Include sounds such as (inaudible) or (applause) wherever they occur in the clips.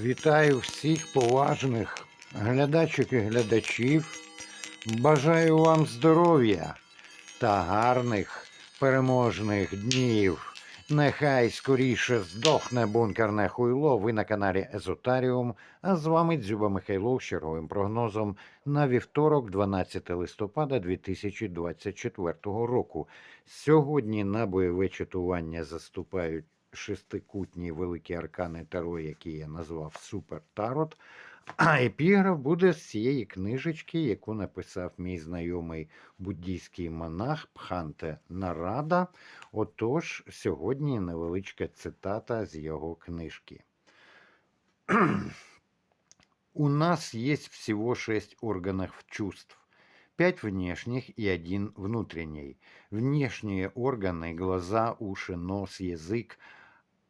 Вітаю всіх поважних глядачок і глядачів. Бажаю вам здоров'я та гарних переможних днів. Нехай скоріше здохне бункерне хуйло. Ви на каналі Езотаріум. А з вами Дзюба Михайлов з черговим прогнозом на вівторок, 12 листопада 2024 року. Сьогодні на бойове чатування заступають шестикутні великі аркани Таро, які я назвав Супер Тарот. А епіграф буде з цієї книжечки, яку написав мій знайомий буддійський монах Пханте Нарада. Отож, сьогодні невеличка цитата з його книжки. (clears throat) У нас есть всего шесть органов чувств. Пять внешних и один внутренний. Внешние органы – глаза, уши, нос, язык –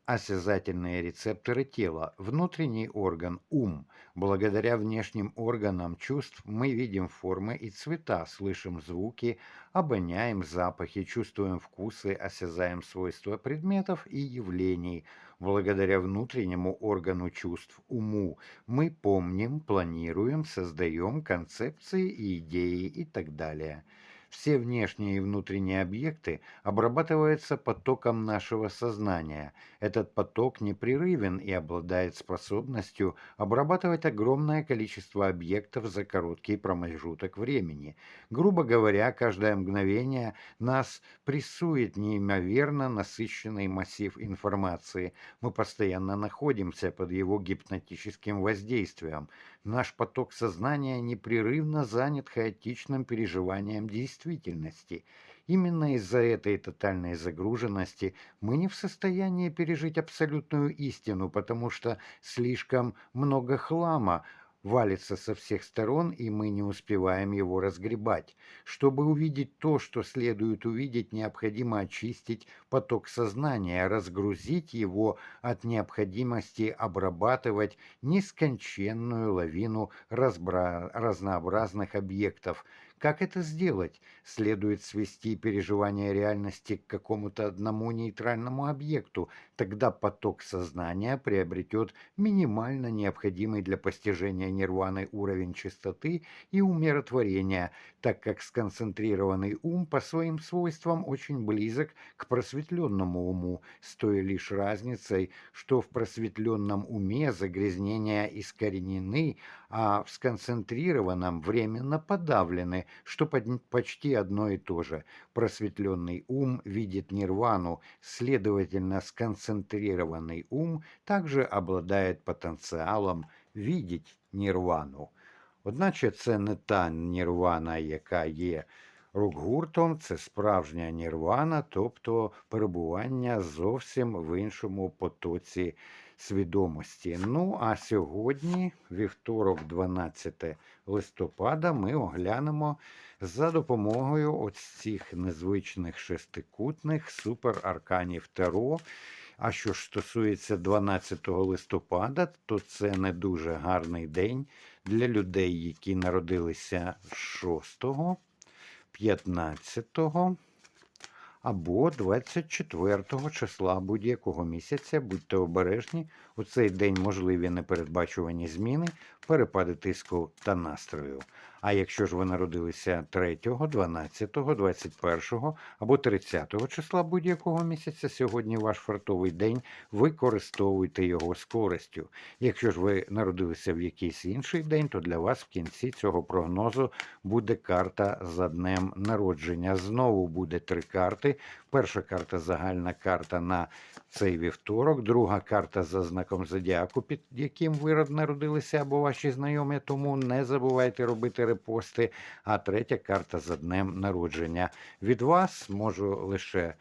осязательные рецепторы тела. Внутренний орган – ум. Благодаря внешним органам чувств мы видим формы и цвета, слышим звуки, обоняем запахи, чувствуем вкусы, осязаем свойства предметов и явлений. Благодаря внутреннему органу чувств – уму мы помним, планируем, создаем концепции и идеи и так далее. Все внешние и внутренние объекты обрабатываются потоком нашего сознания. Этот поток непрерывен и обладает способностью обрабатывать огромное количество объектов за короткий промежуток времени. Грубо говоря, каждое мгновение нас прессует неимоверно насыщенный массив информации. Мы постоянно находимся под его гипнотическим воздействием. Наш поток сознания непрерывно занят хаотичным переживанием действительности. Именно из-за этой тотальной загруженности мы не в состоянии пережить абсолютную истину, потому что слишком много хлама валится со всех сторон, и мы не успеваем его разгребать. Чтобы увидеть то, что следует увидеть, необходимо очистить поток сознания, разгрузить его от необходимости обрабатывать несконченную лавину разнообразных объектов. Как это сделать? Следует свести переживание реальности к какому-то одному нейтральному объекту. Тогда поток сознания приобретет минимально необходимый для постижения нирваны уровень чистоты и умиротворения, так как сконцентрированный ум по своим свойствам очень близок к просветленному уму, с той лишь разницей, что в просветленном уме загрязнения искоренены, а в сконцентрированном временно подавлены, что почти одно и то же. Просветленный ум видит нирвану, следовательно, сконцентрированный ум также обладает потенциалом видеть нірвану. Одначе це не та нірвана, яка є рок-гуртом, це справжня нірвана, тобто перебування зовсім в іншому потоці свідомості. Ну, а сьогодні, вівторок, 12 листопада, ми оглянемо за допомогою ось цих незвичних шестикутних суперарканів Таро. А що ж стосується 12 листопада, то це не дуже гарний день для людей, які народилися 6, 15 або 24 числа будь-якого місяця. Будьте обережні, у цей день можливі непередбачувані зміни, перепади тиску та настрою. А якщо ж ви народилися 3, 12, 21 або 30 числа будь-якого місяця, сьогодні ваш фартовий день, використовуйте його з користю. Якщо ж ви народилися в якийсь інший день, то для вас в кінці цього прогнозу буде карта за днем народження. Знову буде три карти. Перша карта загальна карта на цей вівторок, друга карта за знаком зодіаку, під яким ви народилися або ваші знайомі, тому не забувайте робити репости. А третя карта за днем народження. Від вас можу лише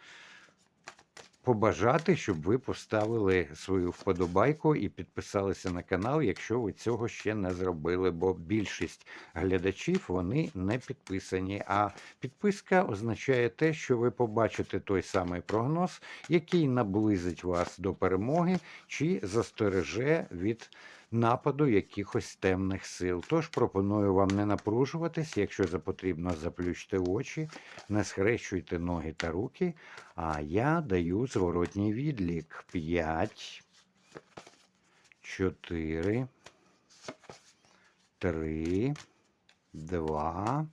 побажати, щоб ви поставили свою вподобайку і підписалися на канал, якщо ви цього ще не зробили, бо більшість глядачів вони не підписані. А підписка означає те, що ви побачите той самий прогноз, який наблизить вас до перемоги чи застереже від нападу якихось темних сил. Тож пропоную вам не напружуватись, якщо за потрібно, заплющте очі, не схрещуйте ноги та руки. А я даю зворотній відлік. 5, 4, 3, 2,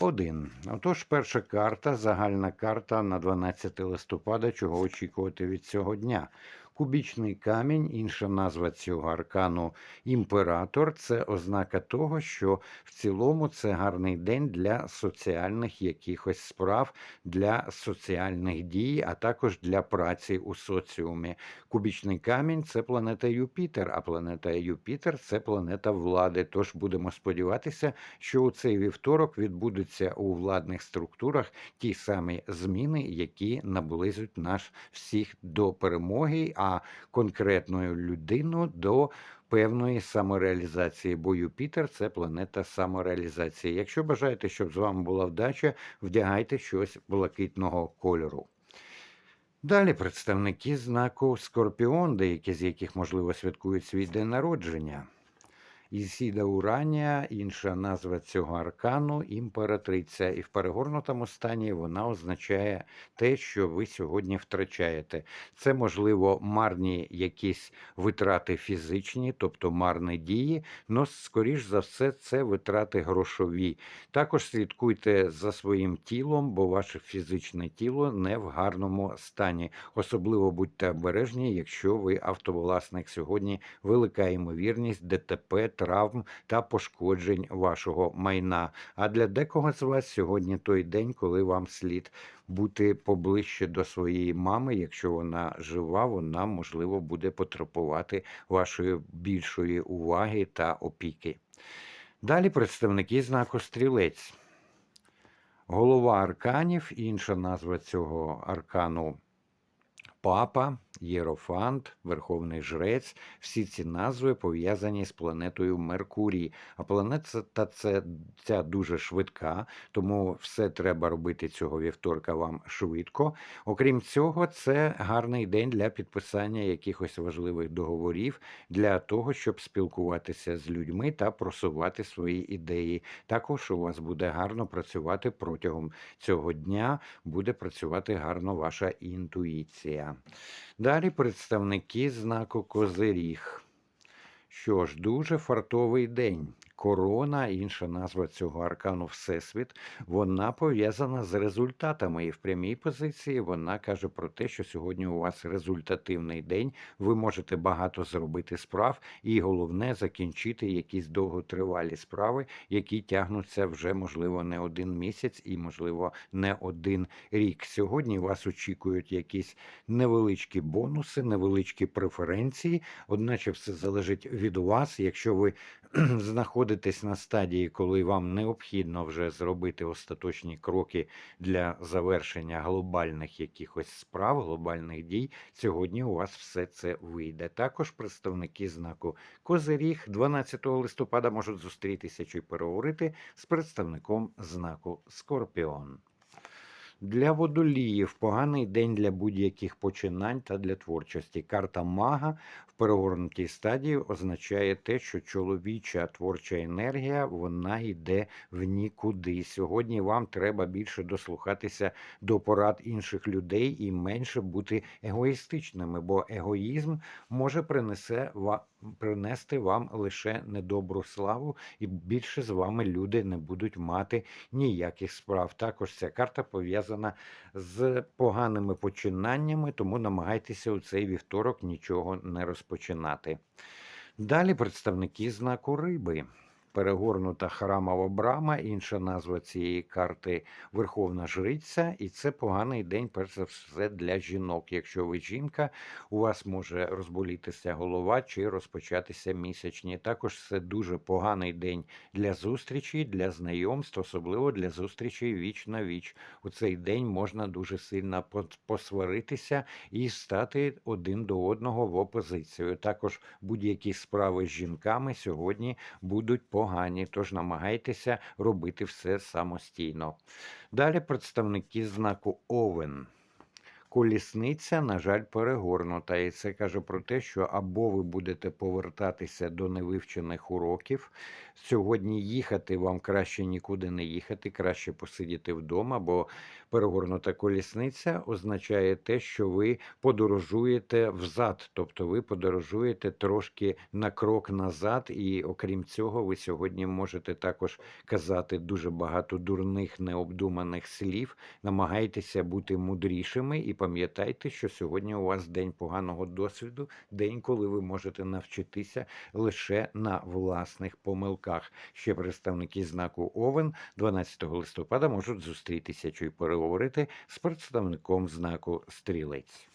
1. Отож, перша карта, загальна карта на 12 листопада, чого очікувати від цього дня. Кубічний камінь, інша назва цього аркану імператор. Це ознака того, що в цілому це гарний день для соціальних якихось справ, для соціальних дій, а також для праці у соціумі. Кубічний камінь це планета Юпітер, а планета Юпітер це планета влади. Тож будемо сподіватися, що у цей вівторок відбудуться у владних структурах ті самі зміни, які наблизять нас всіх до перемоги, а конкретною людину до певної самореалізації. Бо Юпітер це планета самореалізації. Якщо бажаєте, щоб з вами була вдача, вдягайте щось блакитного кольору. Далі представники знаку Скорпіон, деякі з яких, можливо, святкують свій день народження. Ісіда Уранія, інша назва цього аркану імператриця. І в перегорнутому стані вона означає те, що ви сьогодні втрачаєте. Це, можливо, марні якісь витрати фізичні, тобто марні дії, але, скоріш за все, це витрати грошові. Також слідкуйте за своїм тілом, бо ваше фізичне тіло не в гарному стані. Особливо будьте обережні, якщо ви автовласник сьогодні велика ймовірність ДТП травм та пошкоджень вашого майна. А для декого з вас сьогодні той день, коли вам слід бути поближче до своєї мами. Якщо вона жива, вона можливо буде потребувати вашої більшої уваги та опіки. Далі представники знаку стрілець. Голова арканів, інша назва цього аркану Папа, Єрофант, Верховний Жрець, всі ці назви пов'язані з планетою Меркурій. А планета це ця дуже швидка, тому все треба робити цього вівторка вам швидко. Окрім цього, це гарний день для підписання якихось важливих договорів для того, щоб спілкуватися з людьми та просувати свої ідеї. Також у вас буде гарно працювати протягом цього дня, буде працювати гарно ваша інтуїція. Далі представники знаку Козиріг. Що ж, дуже фартовий день. Корона, інша назва цього аркану Всесвіт, вона пов'язана з результатами. І в прямій позиції вона каже про те, що сьогодні у вас результативний день, ви можете багато зробити справ, і головне закінчити якісь довготривалі справи, які тягнуться вже, можливо, не один місяць і, можливо, не один рік. Сьогодні вас очікують якісь невеличкі бонуси, невеличкі преференції, одначе все залежить від вас. Якщо ви (clears throat) знаходитесь на стадії, коли вам необхідно вже зробити остаточні кроки для завершення глобальних якихось справ, глобальних дій, сьогодні у вас все це вийде. Також представники знаку Козиріг 12 листопада можуть зустрітися чи переговорити з представником знаку Скорпіон. Для водоліїв поганий день для будь-яких починань та для творчості. Карта мага в перегорнутій стадії означає те, що чоловіча творча енергія вона йде в нікуди. Сьогодні вам треба більше дослухатися до порад інших людей і менше бути егоїстичними, бо егоїзм може принесе принести вам лише недобру славу, і більше з вами люди не будуть мати ніяких справ. Також ця карта пов'язана з поганими починаннями, тому намагайтеся у цей вівторок нічого не розпочинати. Далі представники знаку риби перегорнута храмова брама, інша назва цієї карти Верховна Жриця, і це поганий день, перш за все, для жінок. Якщо ви жінка, у вас може розболітися голова чи розпочатися місячні. Також це дуже поганий день для зустрічі, для знайомств, особливо для зустрічей віч на віч. У цей день можна дуже сильно посваритися і стати один до одного в опозицію. Також будь-які справи з жінками сьогодні будуть погані погані, тож намагайтеся робити все самостійно. Далі представники знаку Овен. Колісниця, на жаль, перегорнута. І це каже про те, що або ви будете повертатися до невивчених уроків. Сьогодні їхати вам краще нікуди не їхати, краще посидіти вдома, бо перегорнута колісниця означає те, що ви подорожуєте взад, тобто ви подорожуєте трошки на крок назад, і окрім цього, ви сьогодні можете також казати дуже багато дурних необдуманих слів. Намагайтеся бути мудрішими і пам'ятайте, що сьогодні у вас день поганого досвіду, день, коли ви можете навчитися лише на власних помилках. Ще представники знаку Овен 12 листопада можуть зустрітися чи переговорити з представником знаку Стрілець.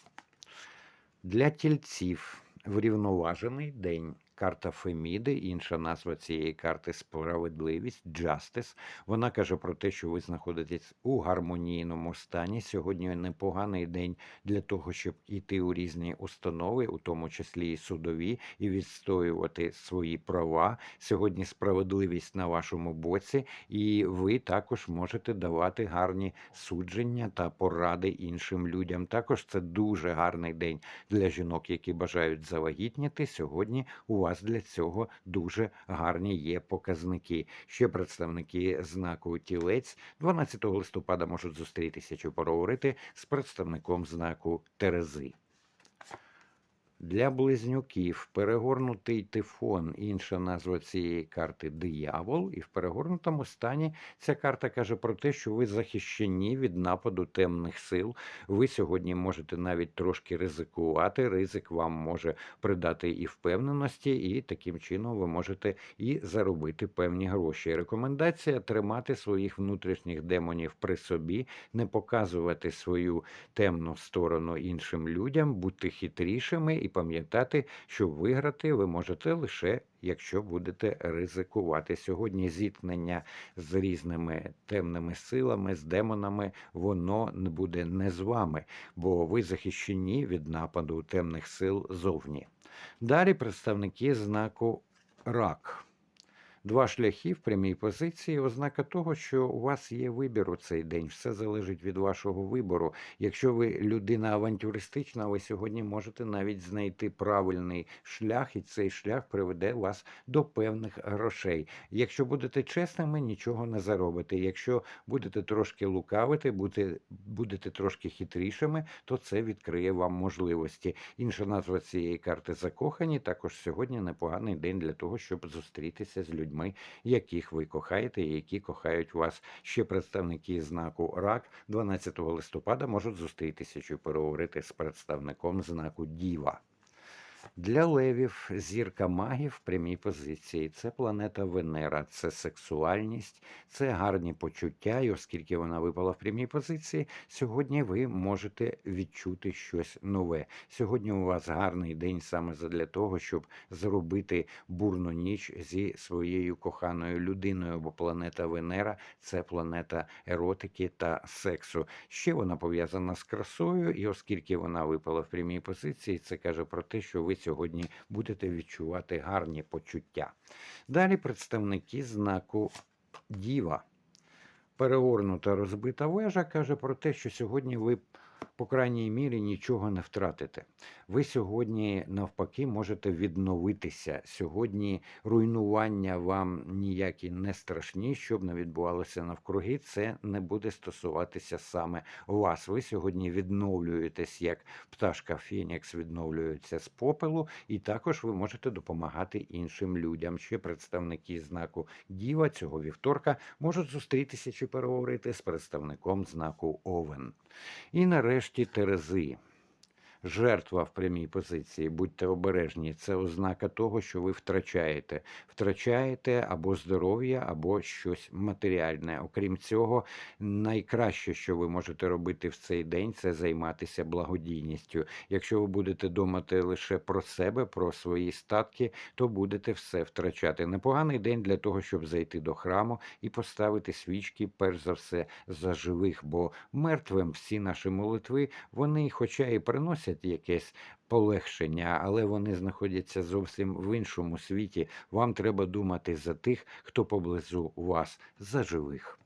Для тільців врівноважений день. Карта Феміди, інша назва цієї карти справедливість, Justice. Вона каже про те, що ви знаходитесь у гармонійному стані. Сьогодні непоганий день для того, щоб іти у різні установи, у тому числі і судові, і відстоювати свої права. Сьогодні справедливість на вашому боці, і ви також можете давати гарні судження та поради іншим людям. Також це дуже гарний день для жінок, які бажають завагітніти. Сьогодні у вас для цього дуже гарні є показники. Ще представники знаку тілець 12 листопада можуть зустрітися чи поговорити з представником знаку Терези. Для близнюків перегорнутий тифон, інша назва цієї карти диявол, і в перегорнутому стані ця карта каже про те, що ви захищені від нападу темних сил. Ви сьогодні можете навіть трошки ризикувати. Ризик вам може придати і впевненості, і таким чином ви можете і заробити певні гроші. Рекомендація тримати своїх внутрішніх демонів при собі, не показувати свою темну сторону іншим людям, бути хитрішими і пам'ятати, що виграти ви можете лише якщо будете ризикувати. Сьогодні зіткнення з різними темними силами, з демонами, воно не буде не з вами, бо ви захищені від нападу темних сил зовні. Далі представники знаку рак. Два шляхи в прямій позиції ознака того, що у вас є вибір у цей день. Все залежить від вашого вибору. Якщо ви людина авантюристична, ви сьогодні можете навіть знайти правильний шлях, і цей шлях приведе вас до певних грошей. Якщо будете чесними, нічого не заробите. Якщо будете трошки лукавити, будете, будете трошки хитрішими, то це відкриє вам можливості. Інша назва цієї карти закохані. Також сьогодні непоганий день для того, щоб зустрітися з людьми людьми, яких ви кохаєте, і які кохають вас. Ще представники знаку РАК 12 листопада можуть зустрітися чи переговорити з представником знаку Діва. Для левів зірка магів в прямій позиції це планета Венера, це сексуальність, це гарні почуття, і оскільки вона випала в прямій позиції, сьогодні ви можете відчути щось нове. Сьогодні у вас гарний день саме для того, щоб зробити бурну ніч зі своєю коханою людиною, бо планета Венера це планета еротики та сексу. Ще вона пов'язана з красою, і оскільки вона випала в прямій позиції, це каже про те, що ви сьогодні будете відчувати гарні почуття. Далі представники знаку Діва. Перегорнута розбита вежа каже про те, що сьогодні ви по крайній мірі нічого не втратите. Ви сьогодні, навпаки, можете відновитися. Сьогодні руйнування вам ніякі не страшні, щоб не відбувалося навкруги. Це не буде стосуватися саме вас. Ви сьогодні відновлюєтесь, як пташка Фенікс відновлюється з попелу, і також ви можете допомагати іншим людям. Ще представники знаку Діва цього вівторка можуть зустрітися чи переговорити з представником знаку Овен. І нарешті Терези. Жертва в прямій позиції, будьте обережні, це ознака того, що ви втрачаєте. Втрачаєте або здоров'я, або щось матеріальне. Окрім цього, найкраще, що ви можете робити в цей день, це займатися благодійністю. Якщо ви будете думати лише про себе, про свої статки, то будете все втрачати. Непоганий день для того, щоб зайти до храму і поставити свічки, перш за все, за живих, бо мертвим всі наші молитви, вони, хоча і приносять якесь полегшення, але вони знаходяться зовсім в іншому світі. Вам треба думати за тих, хто поблизу вас, за живих.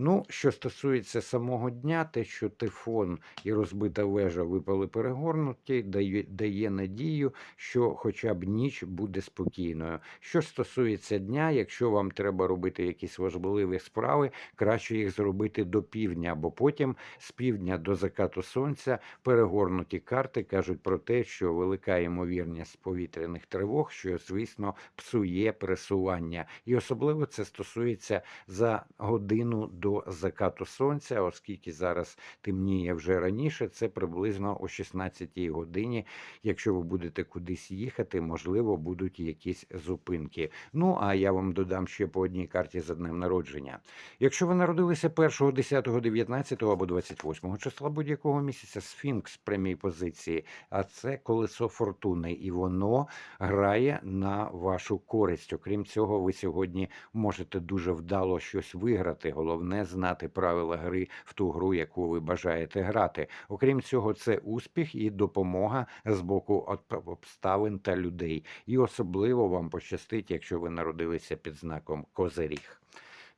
Ну, що стосується самого дня, те, що тифон і розбита вежа випали перегорнуті, дає, дає надію, що хоча б ніч буде спокійною. Що стосується дня, якщо вам треба робити якісь важливі справи, краще їх зробити до півдня, бо потім з півдня до закату сонця перегорнуті карти кажуть про те, що велика ймовірність повітряних тривог, що звісно псує пересування, і особливо це стосується за годину до закату сонця, оскільки зараз темніє вже раніше, це приблизно о 16 годині. Якщо ви будете кудись їхати, можливо, будуть якісь зупинки. Ну а я вам додам ще по одній карті за днем народження. Якщо ви народилися 1, 10, 19 або 28 числа будь-якого місяця, сфінкс прямій позиції, а це колесо фортуни, і воно грає на вашу користь. Окрім цього, ви сьогодні можете дуже вдало щось виграти. Головне знати правила гри в ту гру, яку ви бажаєте грати. Окрім цього, це успіх і допомога з боку обставин та людей. І особливо вам пощастить, якщо ви народилися під знаком Козиріг.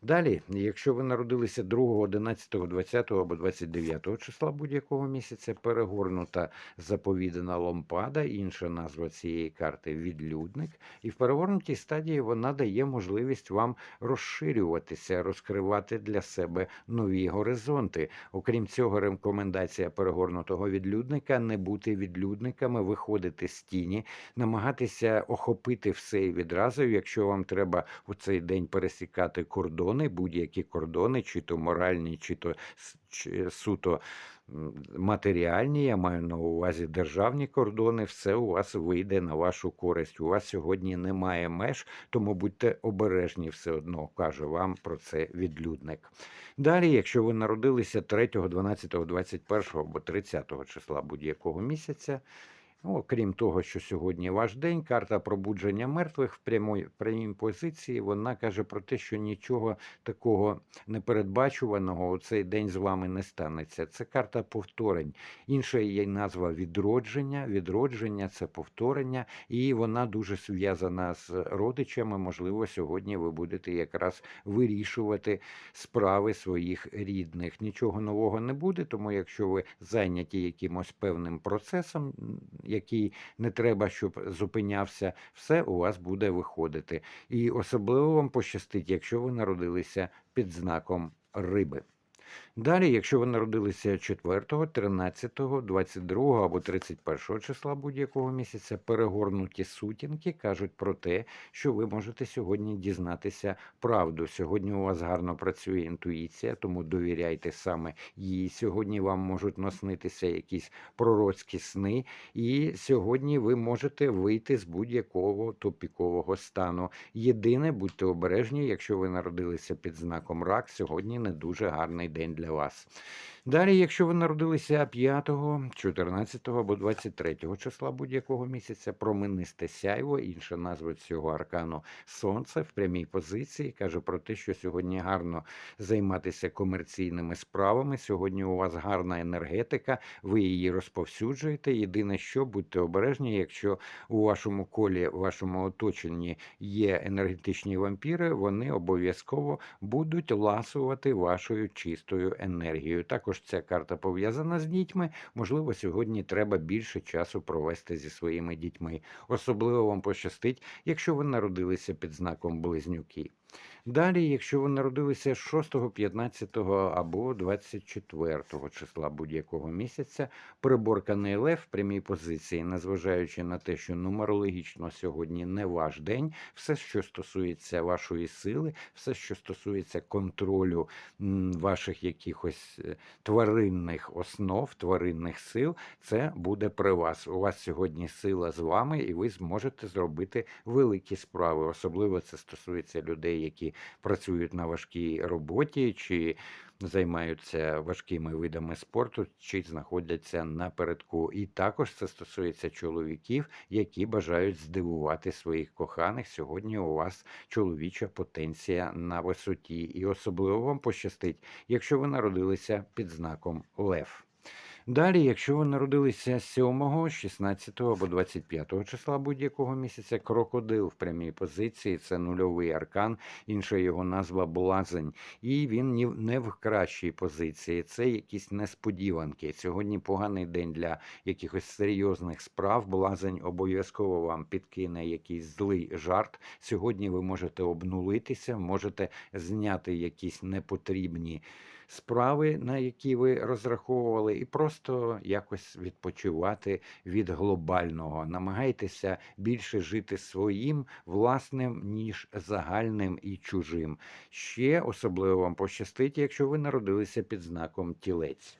Далі, якщо ви народилися 2, 11, 20 або 29 числа будь-якого місяця, перегорнута заповідана лампада, інша назва цієї карти відлюдник. І в перегорнутій стадії вона дає можливість вам розширюватися, розкривати для себе нові горизонти. Окрім цього, рекомендація перегорнутого відлюдника не бути відлюдниками, виходити з тіні, намагатися охопити все і відразу, якщо вам треба у цей день пересікати кордони, будь-які кордони, чи то моральні, чи то чи суто матеріальні, я маю на увазі державні кордони, все у вас вийде на вашу користь. У вас сьогодні немає меж, тому будьте обережні все одно, каже вам про це відлюдник. Далі, якщо ви народилися 3, 12, 21 або 30 числа будь-якого місяця, окрім того, що сьогодні ваш день, карта пробудження мертвих в прямої в прямій позиції, вона каже про те, що нічого такого непередбачуваного у цей день з вами не станеться. Це карта повторень. Інша її назва відродження. Відродження це повторення, і вона дуже зв'язана з родичами. Можливо, сьогодні ви будете якраз вирішувати справи своїх рідних. Нічого нового не буде, тому якщо ви зайняті якимось певним процесом, який не треба, щоб зупинявся, все у вас буде виходити. І особливо вам пощастить, якщо ви народилися під знаком риби. Далі, якщо ви народилися 4, 13, 22 або 31 числа будь-якого місяця, перегорнуті сутінки кажуть про те, що ви можете сьогодні дізнатися правду. Сьогодні у вас гарно працює інтуїція, тому довіряйте саме їй. Сьогодні вам можуть наснитися якісь пророцькі сни, і сьогодні ви можете вийти з будь-якого тупікового стану. Єдине, будьте обережні, якщо ви народилися під знаком рак, сьогодні не дуже гарний день для вас. Далі, якщо ви народилися 5, 14 або 23 числа будь-якого місяця, променисте сяйво, інша назва цього аркану сонце в прямій позиції, каже про те, що сьогодні гарно займатися комерційними справами. Сьогодні у вас гарна енергетика, ви її розповсюджуєте. Єдине, що будьте обережні, якщо у вашому колі, в вашому оточенні є енергетичні вампіри, вони обов'язково будуть ласувати вашою чистою енергією. Також ця карта пов'язана з дітьми. Можливо, сьогодні треба більше часу провести зі своїми дітьми. Особливо вам пощастить, якщо ви народилися під знаком близнюки. Далі, якщо ви народилися 6, 15 або 24 числа будь-якого місяця, приборканий лев в прямій позиції, незважаючи на те, що нумерологічно сьогодні не ваш день, все, що стосується вашої сили, все, що стосується контролю ваших якихось е, тваринних основ, тваринних сил, це буде при вас. У вас сьогодні сила з вами, і ви зможете зробити великі справи. Особливо це стосується людей, які працюють на важкій роботі, чи займаються важкими видами спорту, чи знаходяться напередку. І також це стосується чоловіків, які бажають здивувати своїх коханих. Сьогодні у вас чоловіча потенція на висоті, і особливо вам пощастить, якщо ви народилися під знаком Лев. Далі, якщо ви народилися 7, 16 або 25 числа будь-якого місяця, крокодил в прямій позиції це нульовий аркан, інша його назва блазень. І він не в кращій позиції. Це якісь несподіванки. Сьогодні поганий день для якихось серйозних справ. Блазень обов'язково вам підкине якийсь злий жарт. Сьогодні ви можете обнулитися, можете зняти якісь непотрібні справи, на які ви розраховували, і просто якось відпочивати від глобального. Намагайтеся більше жити своїм власним, ніж загальним і чужим. Ще особливо вам пощастить, якщо ви народилися під знаком тілець.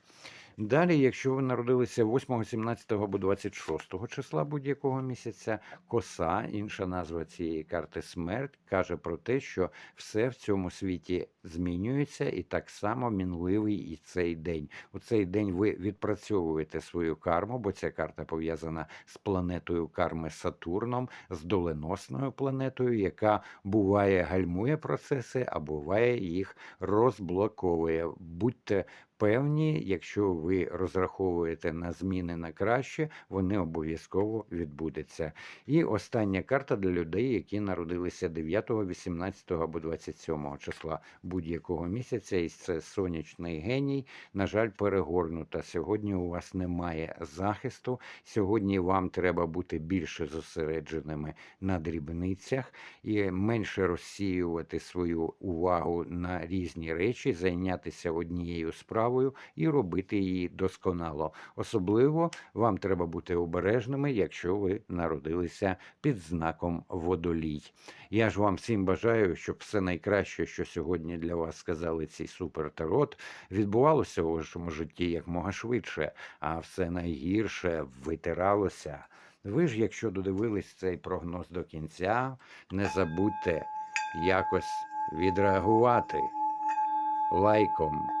Далі, якщо ви народилися 8, 17 або 26 числа будь-якого місяця, коса, інша назва цієї карти смерть, каже про те, що все в цьому світі змінюється, і так само мінливий і цей день. У цей день ви відпрацьовуєте свою карму, бо ця карта пов'язана з планетою карми Сатурном, з доленосною планетою, яка буває гальмує процеси, а буває їх розблоковує. Будьте певні, якщо ви розраховуєте на зміни на краще, вони обов'язково відбудуться. І остання карта для людей, які народилися 9, 18 або 27 числа будь-якого місяця, і це сонячний геній. На жаль, перегорнута. Сьогодні у вас немає захисту. Сьогодні вам треба бути більше зосередженими на дрібницях і менше розсіювати свою увагу на різні речі, зайнятися однією справою і робити її досконало. Особливо вам треба бути обережними, якщо ви народилися під знаком водолій. Я ж вам всім бажаю, щоб все найкраще, що сьогодні для вас сказали ці супертарот, відбувалося у вашому житті якмога швидше, а все найгірше витиралося. Ви ж, якщо додивились цей прогноз до кінця, не забудьте якось відреагувати лайком,